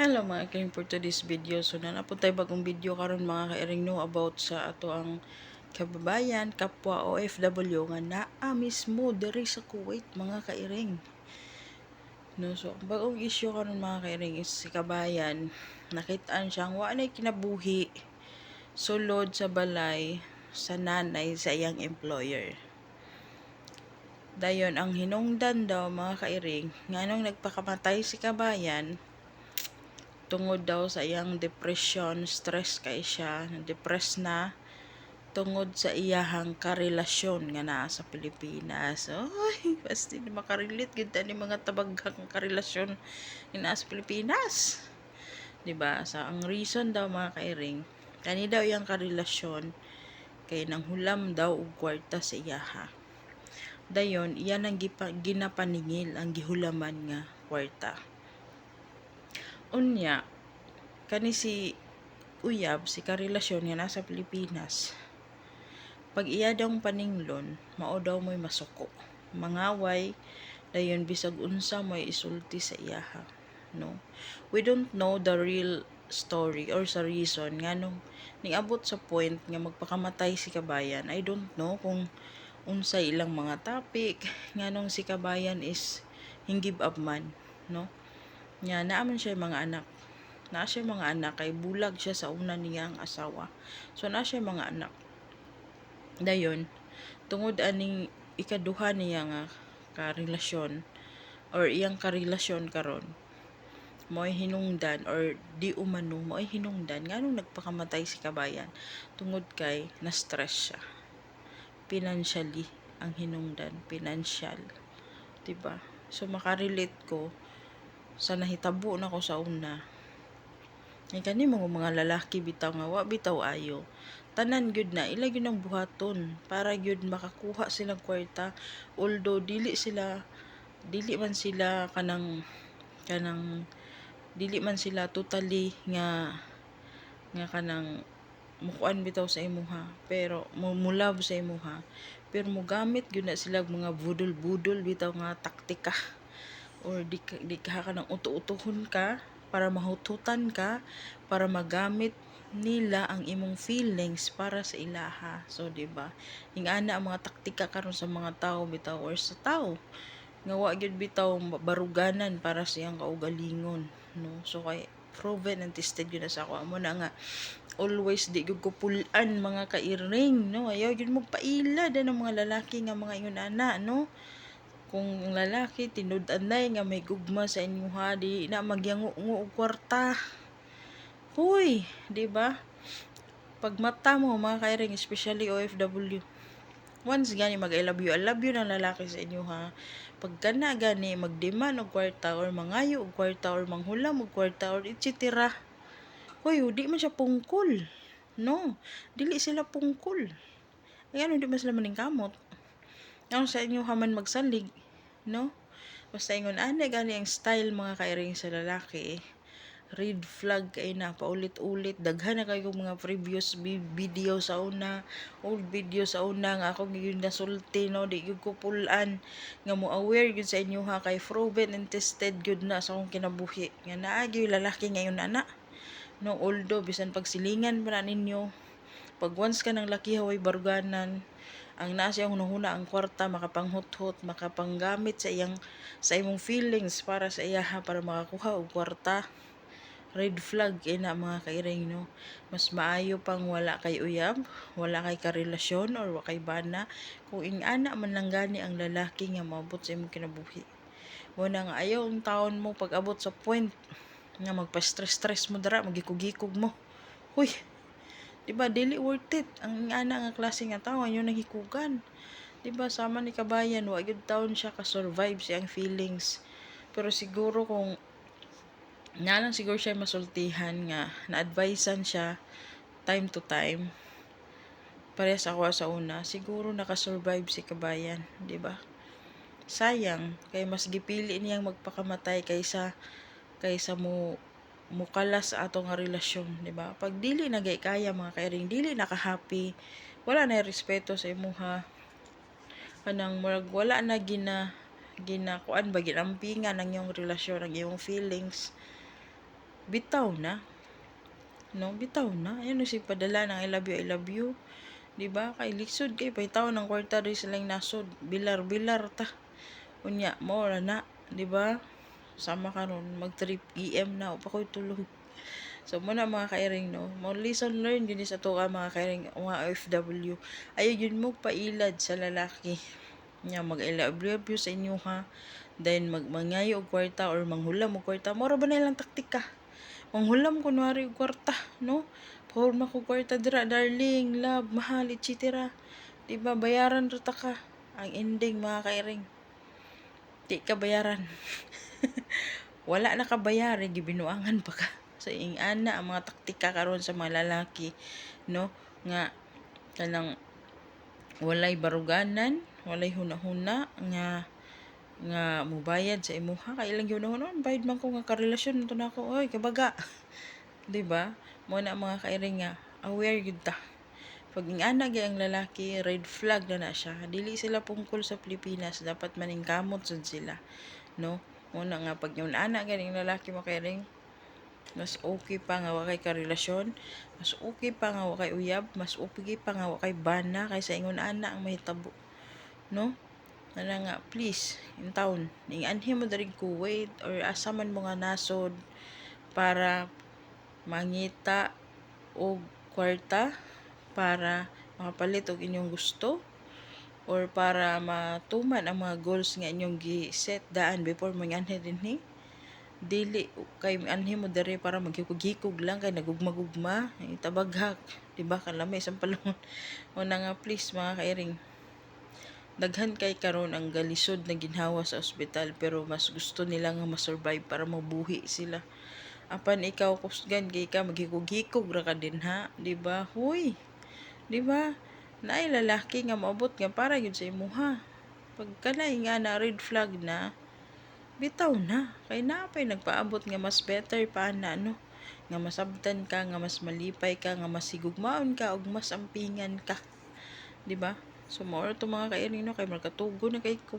Hello mga kairing for today's video. So na tayo bagong video karon mga kairing no about sa ato ang kababayan, kapwa OFW nga naa mismo diri sa Kuwait mga kairing. No, so bagong issue karon mga kairing is si kabayan nakitaan siyang wa na kinabuhi sulod sa balay sa nanay sa iyang employer. Dayon ang hinungdan daw mga kairing nganong nagpakamatay si kabayan tungod daw sa iyang depression, stress kay siya, depress na tungod sa iyahang karelasyon nga naa sa Pilipinas. Oy, basta di makarelate gid ni mga tabaghang karelasyon nga naa sa Pilipinas. 'Di ba? Sa ang reason daw mga kairing, kani daw iyang karelasyon kay nang hulam daw og kwarta sa iyaha. Dayon, iyan ang gipa, ginapaningil ang gihulaman nga kwarta unya kani si uyab si karelasyon nga nasa Pilipinas. Pag iya daw paninglon mao daw mo'y masuko. Mangaway dayon bisag unsa mo'y isulti sa iyaha no? We don't know the real story or sa reason nganong niabot sa point nga magpakamatay si kabayan. I don't know kung unsa ilang mga topic nganong si kabayan is hinggib up man no Nya naaman siya mga anak. Naa siya mga anak kay bulag siya sa una niyang asawa. So naa siya mga anak. Dayon tungod aning ikaduha niya nga karelasyon or iyang karelasyon karon mo'y hinungdan or di umano mo'y hinungdan nganong nagpakamatay si kabayan tungod kay na stress siya financially ang hinungdan financial 'di ba so makarelate ko sa nahitabo na ko sa una. Ay kani mga mga lalaki bitaw nga wa bitaw ayo. Tanan gyud na ila gyud ang buhaton para gyud makakuha silang kwarta. Although dili sila dili man sila kanang kanang dili man sila totally nga nga kanang mukuan bitaw sa imuha. Pero mumulab sa imuha. Pero mogamit gyud na sila mga budol-budol bitaw nga taktika or di, di ka ka ng utu-utuhon ka para mahututan ka para magamit nila ang imong feelings para sa ilaha so di ba? Ingana ang mga taktika karon sa mga tao bitaw or sa tao. Nga wa gyud bitaw baruganan para sa iyang kaugalingon no? So kay proven and tested gyud na sa ako. Amo na nga always di gyud ko mga kairing no? Ayaw gyud mo paila ang mga lalaki nga mga ingon ana no kung ang lalaki tinud-anay nga may gugma sa inyo ha? Di na magyango ngo og kwarta. Huy di ba? Pag mata mo mga kairing especially OFW once gani mag I love you I love you ng lalaki sa inyo ha? Pag kana gani magdemand og kwarta or mangayo og kwarta or manghulam og kwarta or etc Hoy, di man siya pungkol. No, dili sila pungkol. Ay ano, di man sila maning kamot ang sa inyo haman magsalig, no? Basta ingon ane gani ang style mga kairing sa lalaki. Red flag kay na paulit-ulit. Daghan na kayo mga previous video sa una old video sa una nga ako gyud nasulti no? Di gyud ko pulan nga mo aware gyud sa inyo ha? Kay proven and tested gyud na sa akong kinabuhi. Nga naa gyud lalaki ngayon ana. No although bisan pagsilingan pa na ninyo pag once ka ng laki haway baruganan ang nasa iyang hunahuna ang kwarta makapanghuthot makapanggamit sa iyang sa imong feelings para sa iyaha para makakuha og kwarta. Red flag kay na mga kairing no? Mas maayo pang wala kay uyab wala kay karelasyon or wa kay bana kung ingana man lang gani ang lalaki nga maabot sa imong kinabuhi. Wala nga ayaw ang taon mo pag abot sa point nga magpa-stress-stress mo dara magikog-ikog mo. Huy Diba, dili worth it. Ang ana nga klase nga tao, yun nahikugan. Diba, sama ni kabayan, wa gyud taon siya ka-survive siyang feelings. Pero siguro kung nalang siguro siya masultihan nga, na-advisean siya time to time. Parehas ako sa una, siguro nakasurvive si kabayan, di ba? Sayang, kay mas gipili niyang magpakamatay kaysa kaysa mo mukalas sa ato nga relasyon, di ba? Pag dili na gay kaya mga kairing, dili naka-happy, wala na respeto sa imuha. Kanang murag wala na gina gina kuan ba ginampingan ang iyong relasyon, ang iyong feelings. bitaw na. No bitaw na. Ayun si padala ng I love you I love you. Di ba? Kay lisod kay pahitaw ng kwarta rin silang nasod. Bilar bilar ta. Unya mo na. Di ba sama karon mag 3 PM na upa ko'y tulog So, muna mga kairing, no? Mo lesson learn yun sa to ka mga kairing, mga OFW. Ayaw yun mo pailad sa lalaki. Mag-I love you sa inyo, ha? Then, mag mangayo og kwarta or manghulam og kwarta. Mora ba na ilang taktika? Manghulam kunwari og kwarta, no? Pahurma ko kwarta dira, darling, love, mahal, etc. Diba, bayaran rata ka. Ang ending, mga kairing. Di ka bayaran. Wala na ka bayari, gibinuangan pa ka. So, ing ana ang mga taktika karon sa mga lalaki, no? Nga, kanang walay baruganan, walay huna-huna, nga nga mubayad sa imuha kay ilang yun bayad man ko nga karelasyon to na ako oy kabaga di ba mo na mga kairing nga aware gyud ta pag ingana gyud ang lalaki red flag na na siya. Dili sila pungkol sa Pilipinas dapat maning kamot sad sila no? Mo na nga pag yung ana ganing lalaki mo kairing mas okay pa nga wakay karelasyon mas okay pa nga wakay uyab mas okay pa nga wakay bana kaysa ingon ana ang mahitabo no? Nana nga, please, in town, ning anhi mo darig Kuwait or asa man mo nga nasod para mangita og kwarta para makapalit og inyong gusto or para matuman ang mga goals nga inyong gi-set daan before mo anhi dinhi. Dili kay anhi mo dere para maghikog-hikog lang kay nagugma-gugma. Itabaghak di ba? Kalami sa palungon o na nga please mga kairing. Daghan kay karon ang galisod na ginhawa sa ospital pero mas gusto nila nga masurvive para mabuhi sila. Apan ikaw kusgan kay ka maghikog-hikog ra ka din ha di ba? Huy di ba? Naay lalaki nga maabot nga para yun sa imuha pag kanay nga na red flag na bitaw na. Kay napay nagpaabot nga mas better pa na no? Nga masabtan ka nga mas malipay ka nga mas higugmaon ka ug mas ampingan ka. Di ba? So mao to mga kairing no? Kay magkatugo na kay ko